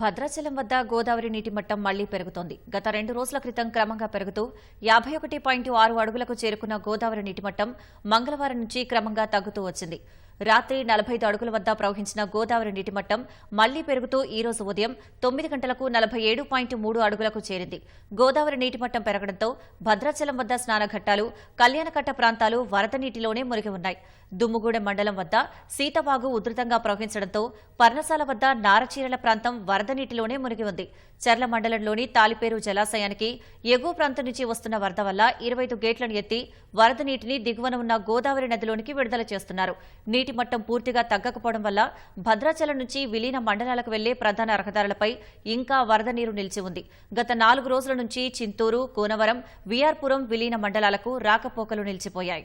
భద్రాచలం వద్ద గోదావరి నీటి మట్టం మళ్ళీ పెరుగుతోంది. గత రెండు రోజుల క్రితం క్రమంగా పెరుగుతూ యాభై ఒకటి పాయింట్ ఆరు అడుగులకు చేరుకున్న గోదావరి నీటి మట్టం మంగళవారం నుంచి క్రమంగా తగ్గుతూ వచ్చింది. రాత్రి నలభై అడుగుల వద్ద ప్రవహించిన గోదావరి నీటి మట్టం మళ్ళీ పెరుగుతూ ఈ రోజు ఉదయం తొమ్మిది గంటలకు నలభై ఏడు పాయింట్ మూడు అడుగులకు చేరింది. గోదావరి నీటి మట్టం పెరగడంతో భద్రాచలం వద్ద స్నానఘట్టాలు కళ్యాణకట్ట ప్రాంతాలు వరద నీటిలోనే మునిగి ఉన్నాయి. దుమ్ముగూడెం మండలం వద్ద సీతవాగు ఉధృతంగా ప్రవహించడంతో పర్ణశాల వద్ద నారచీరల ప్రాంతం వరద నీటిలోనే మునిగి ఉంది. చర్ల మండలంలోని తాలిపేరు జలాశయానికి ఎగువ ప్రాంతం నుంచి వస్తున్న వరద వల్ల ఇరవై ఐదు గేట్లను ఎత్తి వరద నీటిని దిగువన ఉన్న గోదావరి నదిలోనికి విడుదల చేస్తున్నారు. నీటి మట్టం పూర్తిగా తగ్గకపోవడం వల్ల భద్రాచలం నుంచి విలీన మండలాలకు వెళ్ళే ప్రధాన రహదారులపై ఇంకా వరద నీరు నిలిచి ఉంది. గత నాలుగు రోజుల నుంచి చింతూరు కోనవరం విఆర్పురం విలీన మండలాలకు రాకపోకలు నిలిచిపోయాయి.